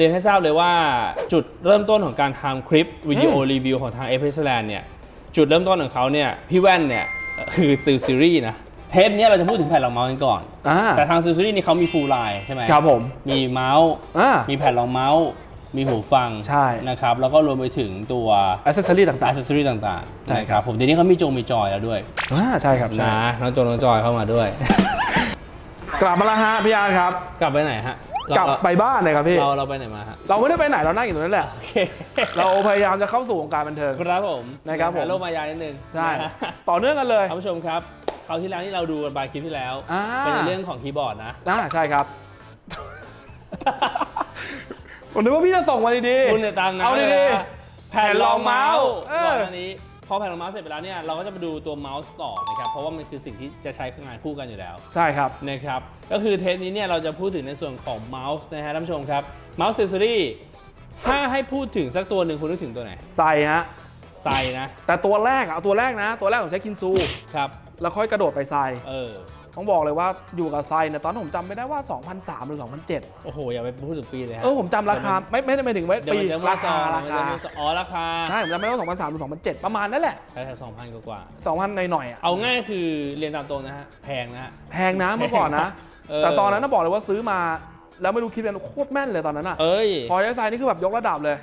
เรียนให้ทราบเลยว่าจุดเริ่มต้นของการทำคลิปวิดีโอรีวิวของทาง a p s l a n d เนี่ยจุดเริ่มต้นของเขาเนี่ยพี่แว่นเนี่ยเอ่อคือซิลซีรีส์นะเทปเนี้ยเราจะพูดถึงแผ่นรองเมาส์กันก่อน อ่า แต่ทางซิลซีรีส์นี่เขามีฟูลไลน์ใช่ไหมครับผม มีเมาส์ อ่า มีแผ่นรองเมาส์ มีหูฟังใช่ นะครับ แล้วก็รวมไปถึงตัวอ c เซสซอรี่ต่างอัซเซอรี่ต่างใช่ๆนะคครัรับบผมทีนี้เขามีจงมีจอยแล้วด้วยๆอ่าใช่ครับใช่นะน้องโจน้องจอยเข้ามาด้วย กลับมาแล้วฮะพี่อาร์ตครับ กลับไปไหนฮะเรา กลับไปบ้านเลยครับพี่ เราเราไปไหนมาฮะ เราไม่ได้ไปไหนเรานั่งอยู่ตรงนั้นแหละ โอเค เราพยายามจะเข้าสู่วงการบันเทิง ครับผมนะครับผมโลกมายานิดนึงใช่นะฮะต่อเนื่องกันเลยท่านผู้ชมครับคราวที่แล้วที่เราดูกันไปคลิปที่แล้วอ่าเป็นในเรื่องของคีย์บอร์ดนะอ่าใช่ครับผมนึกว่าพี่จะส่งมาดีๆคุณเนี่ยตังนะเอาดีนะๆแผ่นรองเมาส์เออก่อนหน้านี้พ อแผ่นรองเมาส์เสร็จไปแล้วเนี่ยเราก็จะมาดูตัวเมาส์ต่อนะครับเพราะว่ามันคือสิ่งที่จะใช้งานคู่กันอยู่แล้วใช่ครับ นะครับก็คือเทปนี้เนี่ยเราจะพูดถึงในส่วนของเมาส์นะฮะท่านผู้ชมครับเมาส์เซสซอรี่ถ้าให้พูดถึงสักตัวหนึ่งคุณนึกถึงตัวไหนใส่ฮะ ไซนะแต่ตัวแรกอะเอาตัวแรกนะ ตัวแรกผมใช้คินซู ครับ แล้วค่อยกระโดดไปไซ เออ ต้องบอกเลยว่าอยู่กับไซเนี่ยตอนนนผมจำไม่ได้ว่า 2003 หรือ 2007 โอ้โห อย่าไปพูดถึงปีเลยฮะ เออผมจำราคาไม่ไม่ได้ไปถึงไว้เดี๋ยวปีมันจะราคาราราคาคาอ๋อราคาใช่ผมจำไม่ได้ว่า 2003 หรือ 2007 ประมาณนั่นแหละแค่สองพันกว่า2,000หน่อยๆอะๆเอาง่ายคือเรียนตามตรงนะฮะแพงนะฮะแพงนะเมื่อก่อนนะเออแต่ตอนนั้นน่ะบอกเลยว่าซื้อมาแล้วไม่รู้คิดเป็นโคตรแม่นเลยตอนนั้นอะเอ้ยพอใช้ไซนี่คือแบบยกระดับเลย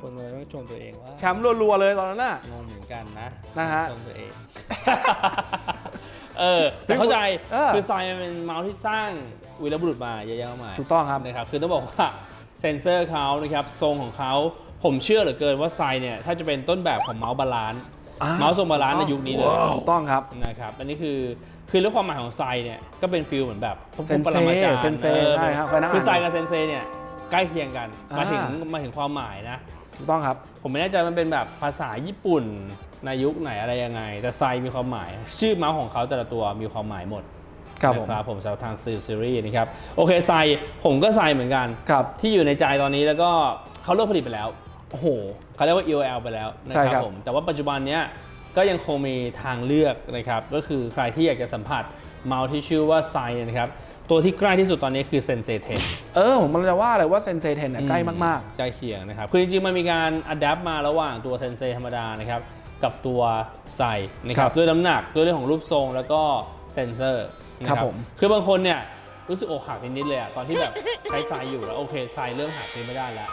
คนเลยต้องชมตัวเองว่าแชมป์รัวๆเลยตอนนั้นน่ะงงเหมือนกันนะนะฮะชมตัวเอง เออแต่เข้าใจเออ คือไซมันเป็นเมาส์ที่สร้างวีรบุรุษมาเยอะแยะมากมาย ถูกต้องครับ นะครับคือต้องบอกว่าเซนเซอร์เขานะครับทรงของเขาผมเชื่อเหลือเกินว่าไซเนี่ยถ้าจะเป็นต้นแบบของเมาส์บาลานซ์อ่เมาส์ทรงบาลานซ์ในยุคนี้เลยถูกต้องครับ นะครับอันนี้คือคือเรื่องความหมายของไซเนี่ยก็เป็นฟิลเหมือนแบบพวกเซนเซปรมาจารย์เซนเซออใช่ครับเคยนั่งคือไซอ่านกับเซนเซเนี่ยใกล้เคียงกันอ่ามมาถึงมาถึงความหมายนะ ถูกต้องครับ ผมไม่แน่ใจมันเป็นแบบภาษาญี่ปุ่น ในยุคไหนอะไรยังไง แต่ไซมีความหมาย ชื่อเมาส์ของเขาแต่ละตัวมีความหมายหมดครับผมนะครับผมสำหรับทางซีซีรีส์นะครับ โอเคไซผมก็ไซเหมือนกันครับที่อยู่ในใจตอนนี้แล้วก็เขาเลิกผลิตไปแล้วโอ้โหเขาเรียกว่า EOL ไปแล้วนะใช่คครัรับบผมแต่ว่าปัจจุบันเนี้ยก็ยังคงมีทางเลือกนะครับ ก็คือใครที่อยากจะสัมผัสเมาส์ที่ชื่อว่าไซนะครับตัวที่ใกล้ที่สุดตอนนี้คือ Sensei 10เออ ผมมันจะว่าเลยว่าเซนเซเทนเนี่ยใกล้มากใกล้เคียงนะครับ คือจริงๆ มันมีการอัดแอปมาระหว่างตัวเซนเซธรรมดานะครับ กับตัวไซนะคครัรับบด้วยน้ำหนักด้วยเรื่องของรูปทรงแล้วก็เซนเซอร์นะครับผมคือบางคนเนี่ยรู้สึกอกหักนิดๆเลยอะตอนที่แบบใช้ไซอยู่แล้วโอเคไซเริ่มหาซื้อไม่ได้แล้ว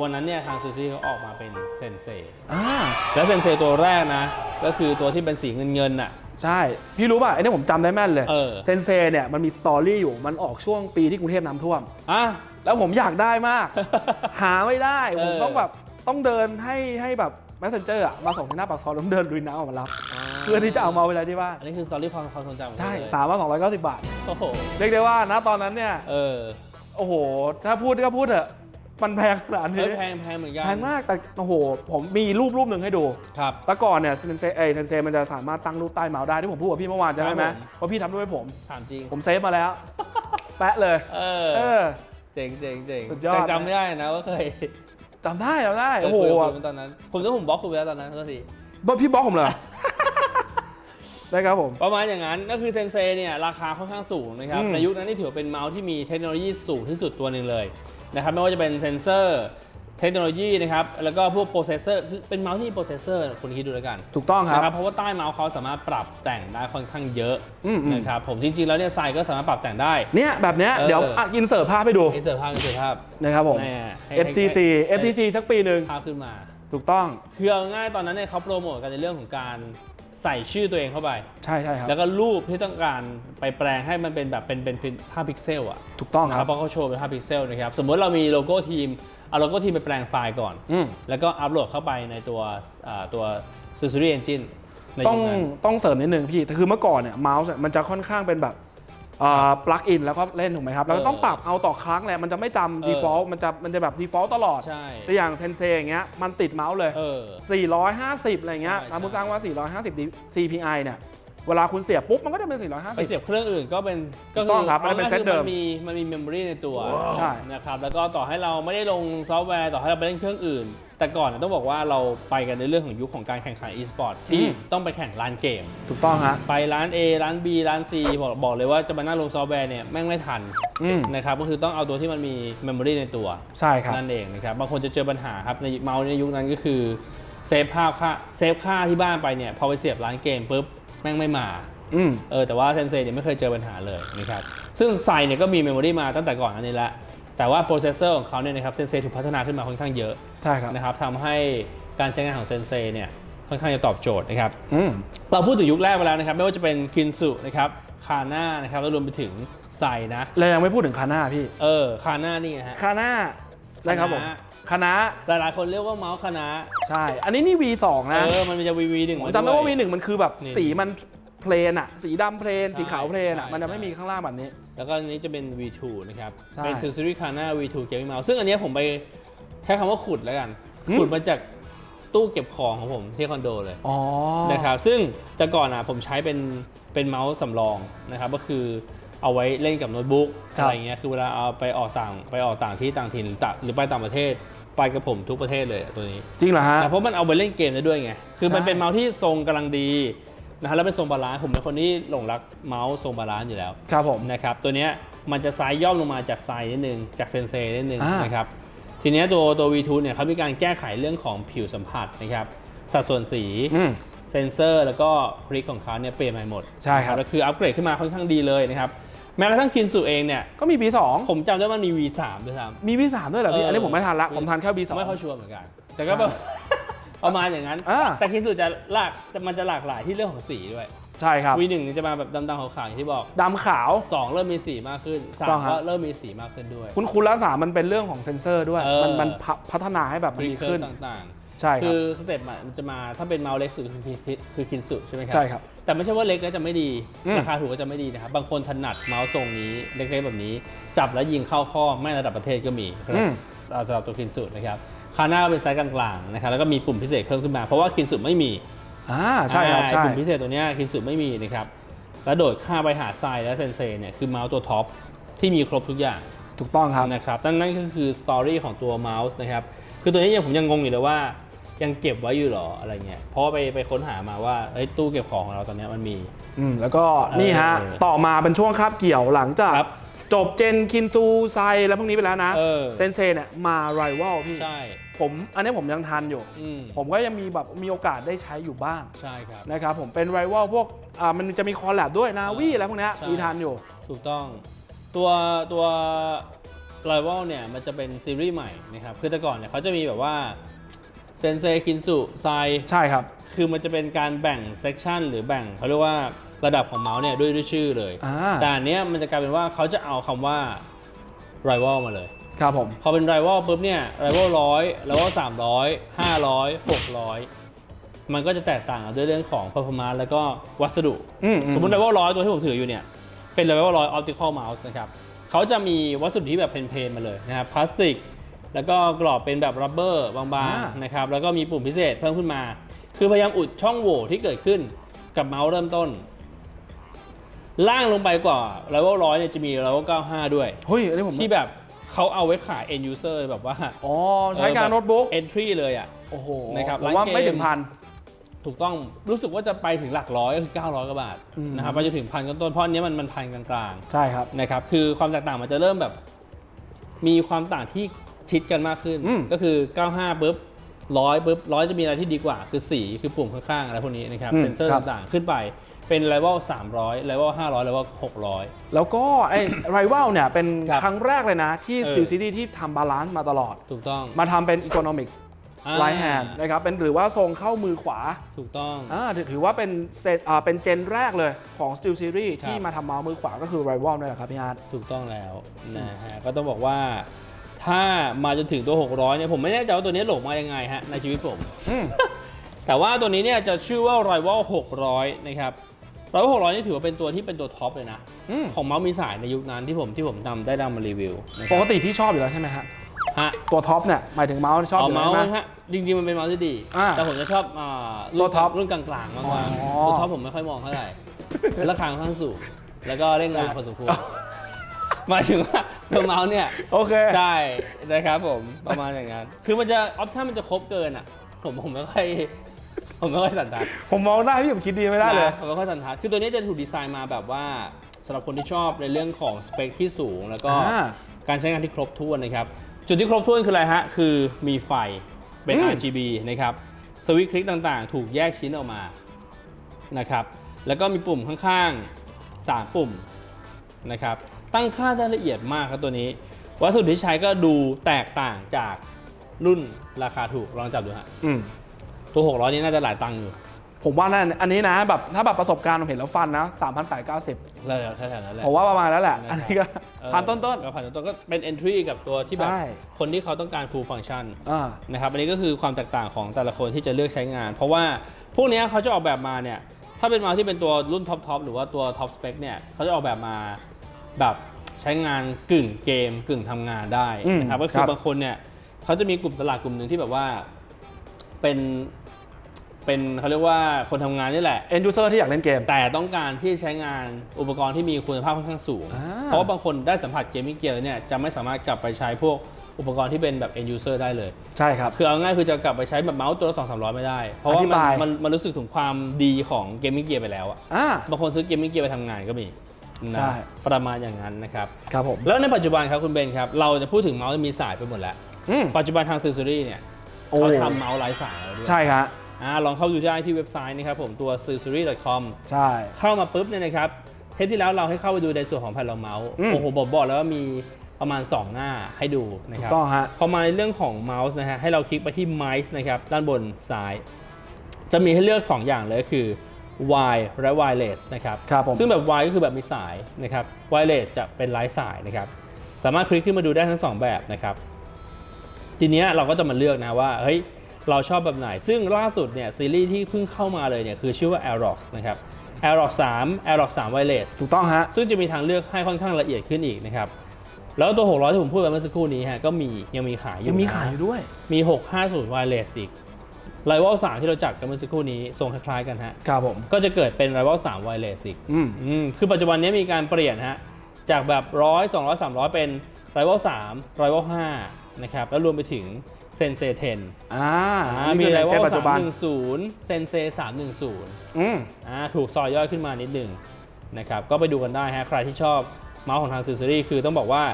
วันนั้นเนี่ยทางซูซี่เขาออกมาเป็นเซนเซๆอ่าแล้วเซนเซตัวแรกนะ ก็คือตัวที่เป็นสีเงินเงินๆน่ะใช่ พี่รู้ป่ะไอ้นี่ผมจำได้แม่นเลยเออเซนเซเนี่ยมันมีสตอรี่อยู่มันออกช่วงปีที่กรุงเทพน้ำท่วมอะแล้วผมอยากได้มาก หาไม่ได้ผมเออต้องแบบต้องเดินให้ให้แบบ messenger อะมาส่งที่หน้าปากซอยแล้วผมเดินลุยน้ำออกมารับเพื่อที่จะเอามาไว้ที่บ้านอันนี้คือสตอรี่ความความทรงจำของใช่เขาเลยสามพันสองร้อยเก้าสิบบาท โอ้โห เรียกได้ว่านะตอนนั้นเนี่ย เออโอ้โห ถ้าพูดก็พูดเถอะมันแพงขนาดเอนี้ อแพงแพงเหมือนกันแพงมากแต่โอ้โห ผมมีรูปรูปหนึ่งให้ดู ครับแล้วก่อนเนี่ยเซนเซเอยเซนเซมันจะสามารถตั้งรูปใต้เมาส์ได้ที่ผมพูดกับพี่เมื่อวานใช่ไหมครับผมเพราะพี่ทำด้วยให้ผม ถามจริง ผมเซฟมาแล้ว แปะเลย เอเอออ เจ๋งเจ๋งเจ๋งสุดยอด แต่จำไม่ได้นะว่าเคย จำได้จำได้เคยโอ้โหคุยกับคุณตอนนั้น ผมก็ผมบล็อกคุณไปแล้วตอนนั้นก็ทีบพี่บล็อกผมเลยได้ครับผม ประมาณอย่างนั้นก็คือเซนเซเนี่ยราคาค่อนข้างสูงนะครับอืมในยุคนั้นนี่ถือว่าเป็นเมาส์ที่มีเทคโนโลยีสูงที่สุดตัวหนึ่งเลยนะครับไม่ว่าจะเป็นเซนเซอร์ เทคโนโลยีนะครับ แล้วก็พวกโปรเซสเซอร์คือเป็นเมาส์ที่มีโปรเซสเซอร์คุณคิดดูแล้วกันถูกต้องคนะครัรับบเพราะว่าใต้เมาส์เขาสามารถปรับแต่งได้ค่อนข้างเยอะอืมอืม นะครับผมจริง ๆ แล้วเนี่ยไซก็สามารถปรับแต่งได้ เนี่ยแบบเนี้ยเออ เดี๋ยวอะอินเสิร์ตภาพให้ดูอินเสิร์ตภาพอินเสิร์ตภาพนะครับผม แน่ให้ FTC ให้ FTC สักปีหนึ่งภาพขึ้นมา ถูกต้องคือเอาง่ายตอนนั้นเนี่ยเขาโปรโมทกันในเรื่องของการใส่ชื่อตัวเองเข้าไป ใช่ใช่ครับแล้วก็รูปที่ต้องการไปแปลงให้มันเป็นแบบเป็นเป็นเป็นภาพพิกเซลอะถูกต้องนะคครัรับบเพราะเขาโชว์เป็นภาพพิกเซลนะครับ สมมติเรามีโลโก้ทีม เอาโลโก้ทีมไปแปลงไฟล์ก่อน อืม แล้วก็อัปโหลดเข้าไปในตัวอ่าตัว s u s u r i Engine ในต้องยุคนั้น ต้องเสริมนิดนึงพี่แต่คือเมื่อก่อนเนี่ยเมาส์เนี่ยมันจะค่อนข้างเป็นแบบปลั๊กอินแล้วก็เล่นถูกไหมครับ แล้วก็เออต้องปรับเอาต่อครั้งแหละมันจะไม่จำเออ default มันจะมันจะแบบ default ตลอด ใช่ แต่อย่างเซนเซอย่างเงี้ยมันติดเมาส์เลย เออ 450 อะไรเงี้ยใช่ตามผู้สร้างว่า 450 CPI เนี่ย เวลาคุณเสียบปุ๊บมันก็จะเป็น ไป450 เสียบเครื่องอื่นก็เป็นก็ถูกต้องครับอันนั้นเป็นอาเซตเดิมมันมีมันมีเมมโมรีในตัวใช่ นะครับแล้วก็ต่อให้เราไม่ได้ลงซอฟต์แวร์ต่อให้เราไปเล่นเครื่องอื่น แต่ก่อนเนยต้องบอกว่าเราไปกันในเรื่องของยุคของการแข่งขัน e-sport ที่ต้องไปแข่งร้านเกม ถูกต้องฮะ ไปร้าน A ร้าน B ร้าน C บอกบอกเลยว่าจะมานั่งลงซอฟต์แวร์เนี่ยแม่งไม่ทันอืม นะครับก็คือต้องเอาตัวที่มันมีเมมโมรีในตัว ใช่ครับ นั่นเองนะครับบางคนจะเจอปัญหาครับในเมาส์ในยุคนั้นก็คือเซฟภาพค่าเซฟค่าที่บ้านไปเนี่ยพอไปเสียบร้านเกมปุ๊บ แม่งไม่มาอืมเออแต่ว่าเซนเซเนี่ยไม่เคยเจอปัญหาเลยนะครับซึ่งไซเนี่ยก็มีเมมโมรีมาตั้งแต่ก่อนอันนี้แล้วแต่ว่าโปรเซสเซอร์ของเขาเนี่ยนะครับเซนเซถูกพัฒนาขึ้นมาค่อนข้างเยอะใช่ครับนะครับทำให้การใช้งานของเซนเซเนี่ยค่อนข้างจะตอบโจทย์นะครับอืมเราพูดถึงยุคแรกไปแล้วนะครับ ไม่ว่าจะเป็นคินสุนะครับคาน่านะครับแล้วรวมไปถึงไซนะเรายังไม่พูดถึงคาน่าพี่ เออคาน่านี่ไงฮะคาน่าได้ครับผม คณะคณะหลายๆคนเรียกว่าเมาส์คณะใช่ อันนี้นี่ V2 นะเออมันจะวีวีหนึ่งผมจำได้ว่า V1 มันคือแบบนี่สีมันเพลนอะสีดำเพลนใช่สีขาวเพลนอะใช่มันจะใช่ไม่มีข้างล่างแบบนี้ แล้วก็อันนี้จะเป็น V2 นะครับใช่เป็น Sensory Kana V2 Gaming Mouse ซึ่งอันเนี้ยผมไปใช้คำว่าขุดแล้วกันอืมขุดมาจากตู้เก็บของของผมที่คอนโดเลยอ๋อนะครับซึ่งแต่ก่อนอะผมใช้เป็นเป็นเมาส์สำรองนะครับก็คือเอาไว้เล่นกับโน้ตบุ๊กอะไรเงี้ยคือเวลาเอาไปออกต่างไปออกต่างที่ต่างถิ่นหรือต่างหรือไปต่างประเทศ ไปกับผมทุกประเทศเลยอะตัวนี้จริงเหรอฮะ นะเพราะมันเอาไปเล่นเกมได้ด้วยไง คือมันใช่ เป็นเมาส์ที่ทรงกำลังดีนะฮะแล้วเป็นทรงบาลานซ์ผมเป็นคนที่หลงรักเมาส์ทรงบาลานซ์อยู่แล้วครับผม นะครับตัวเนี้ยมันจะไซส์ย่อมลงมาจากไซส์นิดนึงจากเซนเซนิดนึงอ่าน นะครับทีเนี้ยตัวตัว V2 เนี่ยเขามีการแก้ไขเรื่องของผิวสัมผัสนะครับสัดส่วนสี อืม เซนเซอร์แล้วก็คลิกของเขาเนี่ยเปลี่ยนใหม่หมดใช่ครับ แล้วคืออัปเกรดขึ้นมาค่อนข้างดีเลยนะครับ แม้กระทั่งคินสุเองเนี่ยก็มี B2 ผมจำได้ว่ามันมี V3 ด้วยซ้ มี V3 ด้วยเหรอพี่ เอออัอันนี้ผมไม่ทันละ ผมทันแค่ำ B2 ไม่ค่อยชัวร์เหมือนกัน แต่ก็แบบประมาณอย่างนั้น อ่าแต่คินสุจะหลากจะมันจะหลากหลายที่เรื่องของสีด้วย ใช่ครับ V1 จะมาแบบดำๆขาวๆอย่างที่บอก ดำขาวสองเริ่มมีสีมากขึ้นสาต้อมงครับ ก็เริ่มมีสีมากขึ้นด้วย คุณคุณละสามมันเป็นเรื่องของเซนเซอร์ด้วย เออ มันมันพัพัฒนาให้แบบมันรีดีเคิร์ขึ้น ต่าง ใช่ๆคคืรับอสเต็ปอะมันจะมาถ้าเป็นเมาส์เล็กสุดคือคือคือคินสุใช่ไหมครัใช่ครับแต่ไม่ใช่ว่าเล็กแล้วจะไม่ดี อืม ราคาถูกก็จะไม่ดีนะครับ บางคนถนัดเมาส์ทรงนี้เล็กๆแบบนี้ จับแล้วยิงเข้าข้อไม่ระดับประเทศก็มีอืมสำหรับตัวคินสุนะครับคาหน้าเป็นไซส์กลางๆนะครับแล้วก็มีปุ่มพิเศษเพิ่มขึ้นมาเพราะว่าคินสุไม่มี อ่าใช่ครับอ่าใช่ปุ่มพิเศษตัวเนี้ยคินสุไม่มีนะครับ แล้วโดดค่าไปหาไซและเซนเซเนี่ยคือเมาส์ตัวท็อปที่มีครบทุกอย่างถูกต้องครับ นะครับนั่นนั่นก็คือสตอรี่ของตัวเมาส์นะครับ คือตัวนี้ยังผมยังงงอยู่เลยว่า ยังเก็บไว้อยู่เหรออะไรเงี้ยเพราะว่าไปไปค้นหามาว่าเอ้ยตู้เก็บของของเราตอนเนี้ยมันมี อืมแล้วก็นี่ฮะ เออต่อมาเป็นช่วงคาบเกี่ยวหลังจากครับ จบเจนคินซูไซแล้วพวกนี้ไปแล้วนะ เออเซนเซเนี่ยมาไรวัลพี่ ใช่ผมอันนี้ผมยังทันอยู่ อืมผมก็ยังมีแบบมีโอกาสได้ใช้อยู่บ้างใช่ครับ นะครับผมเป็นไรวัลพวกอ่ามันจะมีคอลแลบด้วยนาวีอะไรพวกเนี้ยใช่ มีทันอยู่ ถูกต้องตัวตัว Rival เนี่ยมันจะเป็นซีรีส์ใหม่นะครับคือแต่ก่อนเนี่ยเขาจะมีแบบว่า เซนเซคินสุไซใช่ครับ คือมันจะเป็นการแบ่งเซ c ชันหรือแบ่งเขาเรียกว่าระดับของเมาส์เนี่ยด้วยด้วยชื่อเลย อ่า แต่อันเนี้ยมันจะกลายเป็นว่าเขาจะเอาคำว่า rival มาเลย ครับผม พอเป็น rival ปุ๊บเนี่ย rival ร้อย rival สามร้อยห้าร้อยหกร้อยมันก็จะแตกต่างกันด้วยเรื่องของ performance แล้วก็วัสดุ อืมสมมติ rival ร้อยตัวที่ผมถืออยู่เนี่ย เป็น rival ร้อย optical mouse นะครับเขาจะมีวัสดุที่แบบเพนๆมาเลยนะครับพลาสติก แล้วก็กรอบเป็นแบบรับเบอร์บางๆนะครับแล้วก็มีปุ่มพิเศษเพิ่มขึ้นมา คือพยายามอุดช่องโหว่ที่เกิดขึ้นกับเมาส์เริ่มต้น ล่างลงไปกว่า level ร้อยเนี่ยจะมี level 95ด้วยเฮ้ยอันนี้ผมที่แบบเขาเอาไว้ขาย end user แบบว่าอ๋อใช้งานโน้ตบุ๊ก entry เลยอะโอ้โหนะครับผมว่าร้านเกมไม่ถึงพันถูกต้องรู้สึกว่าจะไปถึงหลักร้อยก็คือ 900กว่าบาทอืมนะครับไปจนถึงพันต้นๆเพราะอันเนี้ยมันมันพันกลางใช่ครับๆนะครับคือความแตกต่างมันจะเริ่มแบบ มีความต่างที่ ชิดกันมากขึ้น อืม ก็คือ 95ปุ๊บร้อยปุ๊บร้อยจะมีอะไรที่ดีกว่า คือสีคือปุ่มข้างๆ อะไรพวกนี้นะครับเซนเซอร์ต่างๆ ขึ้นไปเป็น level 300 level 500 level 600 แล้วก็ไอ้ ไรวัลเนี่ยเป็นครับครั้งแรกเลยนะที่ เออ Steel City ที่ทำบาลานซ์มาตลอด ถูกต้องมาทำเป็น Economics อ่า Right Hand นะครับเป็นหรือว่าทรงเข้ามือขวาถูกต้อง อ่าถือถือว่าเป็นเซตอ่าเป็นเจนแรกเลยของ Steel Series ครับ ที่มาทำเมาส์มือขวาก็คือ Rival นี่นแหละครับพี่อาร์ต ถูกต้องแล้วนะฮะก็ต้องบอกว่า ถ้ามาจนถึงตัว 600เนี่ยผมไม่แน่ใจว่าตัวนี้โหลงมายังไงฮะในชีวิตผมอืมแต่ว่าตัวนี้เนี่ยจะชื่อว่า Rival 600 นะครับ Rival 600 นี่ถือว่าเป็นตัวที่เป็นตัวท็อปเลยนะอืมของเมาส์มีสายในยุคนั้นที่ผมที่ผมทำได้นำมารีวิวนะคปรับกติพี่ชอบอยู่แล้วใช่ไหมฮะฮะตัวท็อปเนี่ยหมายถึงเมาส์ชอบอเอายู่แล้เมาวส์ใช่นะไหมฮะจริงๆมันเป็นเมาส์ที่ดีอ่าแต่ผมจะชอบอ่าตัรุ่วนท็อปรุ่นกลางๆมากกว่าอ๋อตัวท็อปผมไม่ค่อยมองเท่าไหร่ราคาค่อนข้างสูงแล้วก็เร่งงานพอสมควร หมายถึงว่าตัวเมาส์เนี่ยโอเค ใช่นะครับผมประมาณอย่างนั้น คือมันจะออปชั่นมันจะครบเกินอะ ผมผมไม่ค่อยผมไม่ค่อยสันทัดผมมองได้พี่ผมคิดดีไม่ได้เลย นะผมไม่ค่อยสันทัดคือตัวนี้จะถูกดีไซน์มาแบบว่าสำหรับคนที่ชอบในเรื่องของสเปคที่สูง แล้วก็อ่าการใช้งานที่ครบถ้วนนะครับ จุดที่ครบถ้วนคืออะไรฮะ คือมีไฟเป็น อืม RGB นะครับสวิตช์คลิกต่างๆ ถูกแยกชิ้นออกมานะครับแล้วก็มีปุ่มข้างๆ 3 ปุ่มนะครับ ตั้งค่าได้ละเอียดมากครับตัวนี้ วัสดุที่ใช้ก็ดูแตกต่างจากรุ่นราคาถูกลองจับดูฮะอืมตัว 600 นี้น่าจะหลายตังค์อยู่ผมว่านั่นอันนี้นะแบบถ้าแบบประสบการณ์ผมเห็นแล้วฟันนะ3,890 แล้วแถวๆนั้นแหละ ผมว่าประมาณนั้นแหละนะครับอันนี้ก็เออพันต้น ก็พันต้นๆก็เป็น entry กับตัวที่แบบ ใช่ คนที่เขาต้องการ full function ๆอ่า นะครับ อันนี้ก็คือความแตกต่างของแต่ละคนที่จะเลือกใช้งาน เพราะว่าพวกเนี้ยเขาจะออกแบบมาเนี่ย ถ้าเป็นเมาส์ที่เป็นตัวรุ่นท็อปทอปหรือว่าตัวท็อปสเปคเนี่ยเขาจะออกแบบมา แบบใช้งานกึ่งเกมกึ่งทำงานได้อืมนะครับก็คืครัอบ บางคนเนี่ยเขาจะมีกลุ่มตลาดกลุ่มหนึ่งที่แบบว่าเป็นเป็นเขาเรียกว่าคนทำงานนี่แหละ end user ที่อยากเล่นเกม แต่ต้องการที่ใช้งานอุปกรณ์ที่มีคุณภาพค่อนข้างสูง อ่า เพราะว่าบางคนได้สัมผัสเกมมิ่งเกียร์เนี่ยจะไม่สามารถกลับไปใช้พวกอุปกรณ์ที่เป็นแบบ end user ได้เลย ใช่ครับ คือเอาง่ายคือจะกลับไปใช้แบบเมาส์ตัวละสองสามร้อยไม่ได้ เพราะว่าอธิมันบายมันมันรู้สึกถึงความดีของเกมมิ่งเกียร์ไปแล้วอะอ่า บางคนซื้อเกมมิ่งเกียร์ไปทำงานก็มี นะใช่ ประมาณอย่างนั้นนะครับ ครับผม แล้วในปัจจุบันครับคุณเบนครับ เราจะพูดถึงเมาส์ที่มีสายไปหมดแล้ว อืม ปัจจุบันทางซีซูรี่เนี่ยโอ้ เขาทำเมาส์ไร้สายแล้วด้วยใช่ครับอ่าลองเข้าดูได้ที่เว็บไซต์นะครับผมตัว s u s u r i c o m ใช่ เข้ามาปุ๊บเนี่ยนะครับ เทปที่แล้วเราให้เข้าไปดูในส่วนของแผ่นรองเมาส์อืม โอ้โหบอกบอกแล้วว่ามีประมาณ 2 หน้าให้ดูนะถูคกรับต้องฮะ พอมาในเรื่องของเมาส์นะฮะให้เราคลิกไปที่ Mice นะครับด้านบนซ้าย จะมีให้เลือก 2 อย่างเลยคือ wire และ wireless นะครับครับผมซึ่งแบบ wire ก็คือแบบมีสายนะครับ wireless จะเป็นไร้สายนะครับ สามารถคลิกขึ้นมาดูได้ทั้ง 2 แบบนะครับ ทีเนี้ยเราก็จะมาเลือกนะว่าเฮ้ยเราชอบแบบไหน ซึ่งล่าสุดเนี่ยซีรีส์ที่เพิ่งเข้ามาเลยเนี่ยคือชื่อว่า Aerox นะครับ Aerox 3 Aerox 3 wireless ถูกต้องฮะ ซึ่งจะมีทางเลือกให้ค่อนข้างละเอียดขึ้นอีกนะครับ แล้วตัว 600 ที่ผมพูดไปเมื่อสักครู่นี้ฮะก็มียังมีขายอยู่ยังมีนะขายอยู่ด้วย มี 650 wireless อีก Rival 3ที่เราจัดกันเมื่อสักครู่นี้ทรงคล้ายๆกันฮะ ครับผม ก็จะเกิดเป็น Rival 3 wireless อีกอืม อืมคือปัจจุบันนี้มีการเปลี่ยนฮะ จากแบบ100 200 300เป็น Rival 3 Rival 5นะครับ แล้วรวมไปถึง Sensei 10อ่าอ่านี่มีคือใน Rival ปัจจุบัน310 Sensei 310อืม อ่าถูกซอยย่อยขึ้นมานิดหนึ่งนะครับก็ไปดูกันได้ฮะใครที่ชอบเมาส์ของทาง s ซ r รี่คือต้องบอกว่า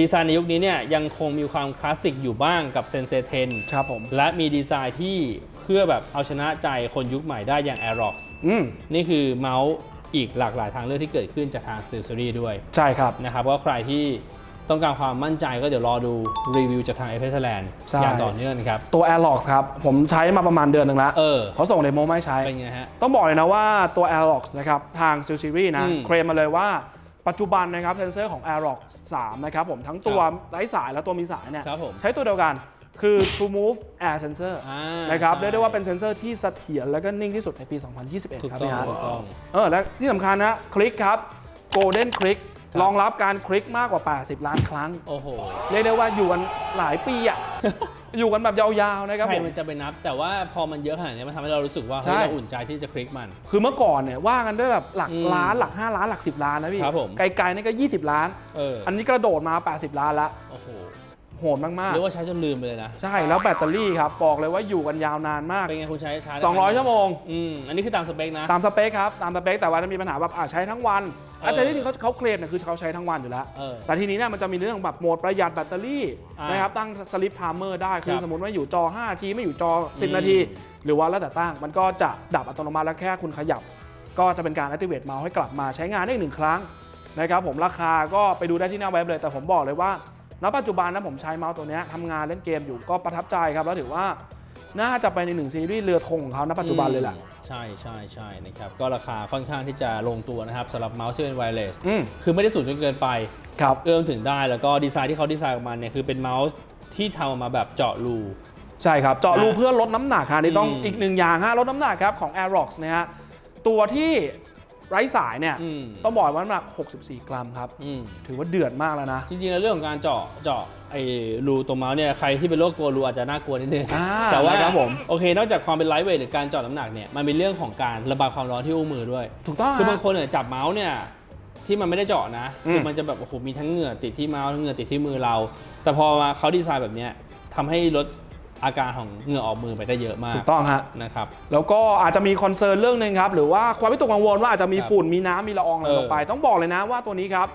ดีไซน์ในยุคนี้เนี่ยยังคงมีความคลาสสิกอยู่บ้างกับ Sensei 10ครับผม และมีดีไซน์ที่เพื่อแบบเอาชนะใจคนยุคใหม่ได้อย่าง Aerox อืมนี่คือเมาส์อีกหลากหลายทางเลือกที่เกิดขึ้นจากทาง s ซ r รี่ด้วยใช่ครับ นะครับก็ใครที่ต้องการความมั่นใจก็เดี๋ยวรอดูรีวิวจากทาง f อ s l a n d ใช่ อย่างต่อเนื่องนะครับ ตัว Airlox ครับ ผมใช้มาประมาณเดือนหนึ่งแล้วเออ เขาส่งเดโมมาให้ใช้ เป็นไงฮะ ต้องบอกเลยนะว่าตัว Airlox นะครับ ทาง s ิ l Series นะ อืมเคลมมาเลยว่า ปัจจุบันนะครับเซนเซอร์ของ Airlox 3นะครับผมทั้งตัวครับไร้สายและตัวมีสายเนี่ยครับผม ใช้ตัวเดียวกันคือ True Move Air Sensor อ่านะครับใช่เรียกได้ว่าเป็นเซนเซอร์ที่เสถียรและก็นิ่งที่สุดในปี 2021 ถูกครับต้องพี่ฮะถูกต้อง เออและที่สำคัญนะคลิกครับ Golden Click ค รับรองรับการคลิกมากกว่า 80 ล้านครั้ง โอ้โห เรียกได้ว่าอยู่กันหลายปีอะอยู่กันแบบยาวๆนะครับใครผม มันจะไปนับ แต่ว่าพอมันเยอะขนาดนี้มันทำให้เรารู้สึกว่าใช่ เฮ้ยเราอุ่นใจที่จะคลิกมัน คือเมื่อก่อนเนี่ยว่ากันด้วยแบบหลักอืมล้านหลัก 5 ล้านหลัก 10 ล้านนะพี่ ครับผม ไกลๆนี่ก็ 20 ล้าน เอออันนี้กระโดดมา 80 ล้านละ โอ้โห โหดมากเรียกว่าใช้จนลืมไปเลยนะ ๆ ใช่แล้วแบตเตอรี่ครับ บอกเลยว่าอยู่กันยาวนานมาก เป็นไงคุณใช้ชาร์จ200 ชั่วโมง อืมอันนี้คือตามสเปคนะ ตามสเปคครับ ตามสเปค แต่ว่าจะมีปัญหาแบบอะใช้ทั้งวันเออ แต่ที่จริงเขาเขาเคลมเนี่ยคือเขาใช้ทั้งวันอยู่แล้ว เออ แต่ทีนี้เนี่ยมันจะมีเรื่องแบบโหมดประหยัดแบตเตอรี่อ่านนะครับตั้งสลิปไทม์เมอร์ได้ คืคอรับสมมติว่าอยู่จอ 5 นาที ไม่อยู่จอ อืม 10 นาที หรือว่าแล้วแต่ตั้ง มันก็จะดับอัตโนมัติแล้วแค่คุณขยับ ก็จะเป็นการ activate เมาส์ให้กลับมาใช้งานได้อีกหนึ่งครั้งนะครับผมราคาก็ไปดูได้ที่หน้าเว็บเลย แต่ผมบอกเลยว่า ณปัจจุบันนะผมใช้เมาส์ตัวเนี้ยทำงานเล่นเกมอยู่ก็ประทับใจครับ แล้วถือว่าน่าจะไปในหนึ่งซีรีส์เรือธงของเขาณปัจจุบันเลยแหละอืมใช่ใช่ใช่นะครับ ก็ราคาค่อนข้างที่จะลงตัวนะครับสำหรับเมาส์ที่เป็นไวเลสอืมคือไม่ได้สูงจนเกินไปครับเอื้อมถึงได้แล้วก็ดีไซน์ที่เขาดีไซน์ออกมาเนี่ยคือเป็นเมาส์ที่ทำออกมาแบบเจาะรูใช่ครับ เจาะรูนะเพื่อลดน้ำหนักค่ะนี่ต้องอืมอีกหนึ่งอย่างฮะลดน้ำหนักครับของ Aerox นะฮะตัวที่ ไร้สายเนี่ยอืม ต้องบอกว่าน้ำหนัก 64 กรัมครับ อืม ถือว่าเดือดมากแล้วนะ จริงๆแล้วเรื่องของการเจาะเจาะไอ้รูตรงเมาส์เนี่ยใครที่เป็นโรคกลัวรูอาจจะน่ากลัวนิดนึงอ่าแต่ว่านะครับผม โอเคนอกจากความเป็นไลท์เวทหรือการเจาะน้ำหนักเนี่ยมันเป็นเรื่องของการระบายความร้อนที่อุ้งมือด้วย ถูกต้องคือบางฮะ คนเนี่ยจับเมาส์เนี่ยที่มันไม่ได้เจาะนะอืม คือมันจะแบบโอ้โหมีทั้งเหงื่อติดที่เมาส์ทั้งเหงื่อติดที่มือเรา แต่พอมาเขาดีไซน์แบบเนี้ยทำให้ลด อาการของเหงื่อออกมือไปได้เยอะมากถูกต้องฮะนะครับ แล้วก็อาจจะมีคอนเซิร์นเรื่องหนึ่งครับ หรือว่าความวิตกกังวลว่าอาจจะมีครับฝุ่นมีน้ำมีละอองอะไรเออลงไป ต้องบอกเลยนะว่าตัวนี้ครับ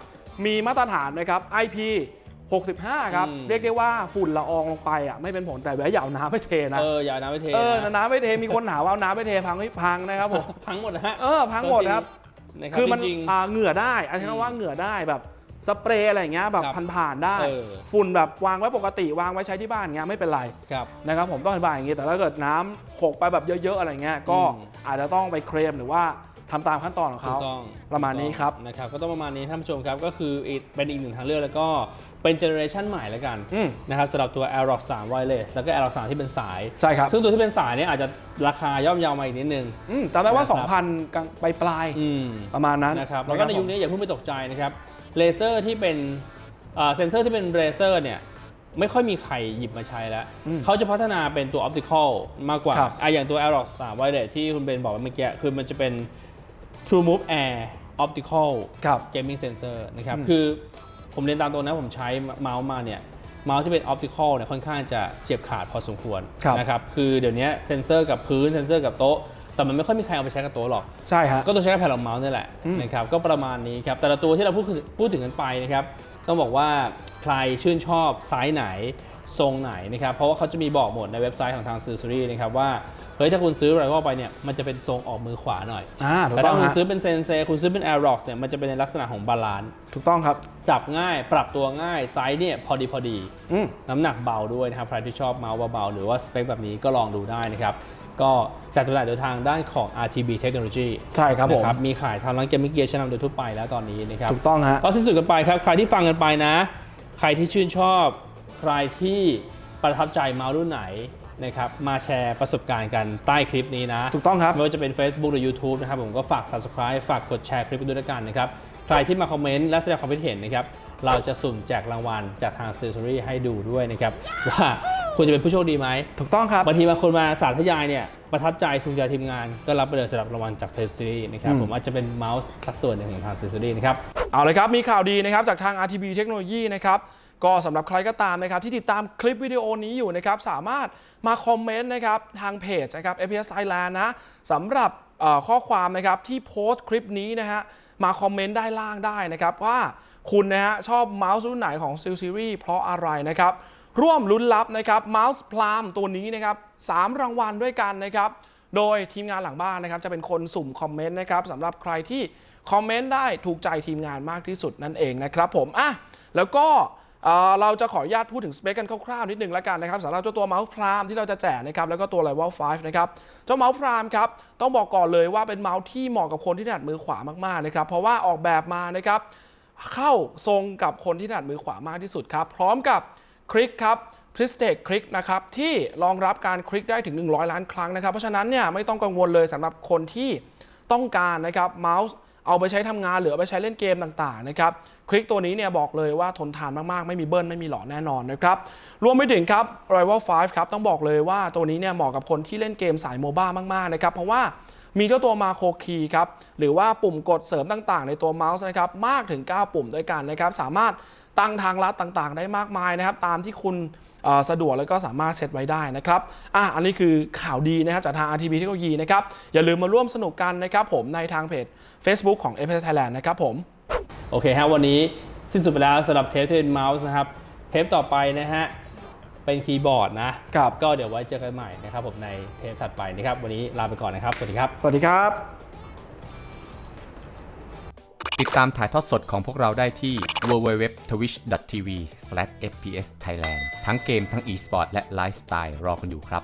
มีมาตรฐานนะครับ IP 65 ครับอืมเรียกได้ว่าฝุ่นละอองลงไปอะไม่เป็นผลแต่อย่าเอาน้ำไปเทนะ เอออย่าเอาน้ำไปเทเออนะน้ำไปเทมีคนหาว่าเอาน้ำไปเทพังไม่พังนะครับผมพังหมดนะฮะเออพังหมดครับนะครับคือมันจริงๆอ่าเหงื่อได้อันนี้ว่าเหงื่อได้แบบ สเปรย์อะไรอย่างเงี้ยแบบครับผ่านๆได้ เออ ฝุ่นแบบวางไว้ปกติวางไว้ใช้ที่บ้านอย่างเงี้ยไม่เป็นไรครับ นะครับผมต้องอธิบายอย่างงี้แต่ถ้าเกิดน้ำหกไปแบบเยอะๆอะไรเงี้ยก็อืม อาจจะต้องไปเคลมหรือว่าทำตามขั้นตอนของถูเขา กต้องประมาณนี้ครับ นะครับ ก็ต้องประมาณนี้ท่านผู้ชมครับ ก็คืออีกเป็นอีกหนึ่งทางเลือกแล้วก็เป็นเจเนอเรชันใหม่แล้วกันอืมนะครับสำหรับตัว Aerox 3 Wireless แล้วก็ Aerox 3ที่เป็นสาย ใช่ครับ ซึ่งตัวที่เป็นสายเนี่ยอาจจะราคาย่อมเยาวมาอีกนิดนึง อืมจำได้ว่า นะครับ 2,000กลางไปปลายๆอืมประมาณนั้นนะครับแล้วก็ในยุคผมนี้อย่าเพิ่งไปตกใจนะครับ เลเซอร์ที่เป็นอ่าเซนเซอร์ที่เป็นเลเซอร์เนี่ยไม่ค่อยมีใครหยิบมาใช้แล้วอืมเขาจะพัฒนาเป็นตัว Optical มากกว่าครับอะอย่างตัว Aerox 3 Wireless ที่คุณเบนบอกเมื่อกี้ คือมันจะเป็น True Move Air Optical ครับ Gaming Sensor นะครับอืมคือผมเรียนตามตรงนะผมใช้เมาส์มาเนี่ย เมาส์ที่เป็น Optical เนี่ยค่อนข้างจะเฉียบขาดพอสมควรครับนะครับ คือเดี๋ยวนี้เซนเซอร์กับพื้นเซนเซอร์กับโต๊ะ แต่มันไม่ค่อยมีใครเอาไปใช้กับโต๊ะหรอก ใช่ฮะ ก็ต้องใช้กับแผ่นรองเมาส์นี่แหละอืม นะครับก็ประมาณนี้ครับแต่ละตัวที่เราพูดถึงพูดถึงกันไปนะครับต้องบอกว่าใครชื่นชอบไซส์ไหนทรงไหนนะครับเพราะว่าเขาจะมีบอกหมดในเว็บไซต์ของทางซูซูรี่นะครับว่าเฮ้ยถ้าคุณซื้ออะไรก็ไปเนี่ยมันจะเป็นทรงออกมือขวาหน่อย อ่าถูกแต่ต้ถ้าองคุณฮะซื้อเป็นเซนเซคุณซื้อเป็น Aerox เนี่ยมันจะเป็นในลักษณะของบาลานซ์ถูกต้องครับ จับง่ายปรับตัวง่ายไซส์เนี่ยพอดีพอดี อืม น้ำหนักเบาด้วยนะครับใครที่ชอบเมาส์เบาๆหรือว่าสเปคแบบนี้ก็ลองดูได้นะครับ ก็จัดจำหน่ายโดยทางด้านของ RTB Technology ใช่ครับผมนะมีขายทางร้านเกมมิ่งเกียร์ชั้นนำโดยทั่วไปแล้วตอนนี้นะครับถูกต้องฮะก็สิ้นสุดกันไปครับ ใครที่ฟังกันไปนะ ใครที่ชื่นชอบ ใครที่ประทับใจเมาส์รุ่นไหนนะครับมาแชร์ประสบการณ์กันใต้คลิปนี้นะถูกต้องครับไม่ว่าจะเป็น Facebook หรือ YouTube นะครับผมก็ฝาก Subscribe ฝากกดแชร์คลิปไปด้วยละกันนะครับใครที่มาคอมเมนต์และแสดงความคิดเห็นนะครับเราจะสุ่มแจกรางวัลจากทาง s e r i ให้ดูด้วยนะครับว่า คุณจะเป็นผู้โชคดีไหมถูกต้องครับบางทีบางคนมาสาธยายเนี่ยประทับใจถูกใจทีมงาน ก็รับไปเลยสำหรับรางวัลจากเซอร์นะครับอืมผมอาจจะเป็นเมาส์สักตัวหนึ่งของทางเซอร์นะครับเอาเลยครับมีข่าวดีนะครับจากทาง RTB เทคโนโลยีนะครับก็สำหรับใครก็ตามนะครับ ที่ติดตามคลิปวิดีโอนี้อยู่นะครับ สามารถมาคอมเมนต์นะครับ ทางเพจนะครับ FPS Thailand นะสำหรับเอ่อข้อความนะครับ ที่โพสต์คลิปนี้นะฮะมาคอมเมนต์ได้ล่างได้นะครับ ว่าคุณนะฮะชอบเมาส์รุ่นไหนของ Steel Series เพราะอะไรนะครับ ร่วมลุ้นรับนะครับเมาส์พลามตัวนี้นะครับสามรางวัลด้วยกันนะครับ โดยทีมงานหลังบ้านนะครับจะเป็นคนสุ่มคอมเมนต์นะครับสำหรับใครที่คอมเมนต์ได้ถูกใจทีมงานมากที่สุดนั่นเองนะครับผมอะแล้วก็เราจะขออนุญาตพูดถึงสเปคกันคร่าวๆนิดนึงแล้วกันนะครับสำหรับเจ้าตัวเมาส์พรามที่เราจะแจกนะครับแล้วก็ตัว Level 5นะครับเจ้าเมาส์พรามครับต้องบอกก่อนเลยว่าเป็นเมาส์ที่เหมาะกับคนที่ถนัดมือขวามากๆนะครับเพราะว่าออกแบบมานะครับเข้าทรงกับคนที่ถนัดมือขวามากที่สุดครับพร้อมกับ คลิกครับพริสเต c คลิกนะครับที่รองรับการคลิกได้ถึง 100 ล้านครั้งนะครับ เพราะฉะนั้นเนี่ยไม่ต้องกังวลเลยสำหรับคนที่ต้องการนะครับเมาส์เอาไปใช้ทำงานหรือเอาไปใช้เล่นเกมต่างๆนะครับคลิกตัวนี้เนี่ยบอกเลยว่าทนทานมากๆ ไม่มีเบิ้ลไม่มีหลอแน่นอนนะครับรวมไปถึงครับ Rival 5 ครับต้องบอกเลยว่าตัวนี้เนี่ยเหมาะกับคนที่เล่นเกมสายโมบ้ามากๆนะครับเพราะว่า มีเจ้าตัวมาโคคีครับหรือว่าปุ่มกดเสริมต่างๆ ในตัวเมาส์นะครับมากถึง 9 ปุ่มด้วยกันนะครับสามารถตั้งทางลัดต่างๆ ได้มากมายนะครับตามที่คุณสะดวกแล้วก็สามารถเซตไว้ได้นะครับอะอันนี้คือข่าวดีนะครับจากทาง RTB เทคโนโลยีนะครับ อย่าลืมมาร่วมสนุกกันนะครับผมในทางเพจ Facebook ของ f s Thailand นะครับผม โอเคฮะวันนี้สิ้นสุดไปแล้วสำหรับเทปที่เป็นเมาส์นะครับ เทปต่อไปนะฮะ เป็นคีย์บอร์ดนะครับก็เดี๋ยวไว้เจอกันใหม่นะครับผมในเทปถัดไปนะครับ วันนี้ลาไปก่อนนะครับ สวัสดีครับ สวัสดีครับ ติดตามถ่ายทอดสดของพวกเราได้ที่ www.twitch.tv/fpsthailand ทั้งเกมทั้ง e-sport และไลฟ์สไตล์รอคุณอยู่ครับ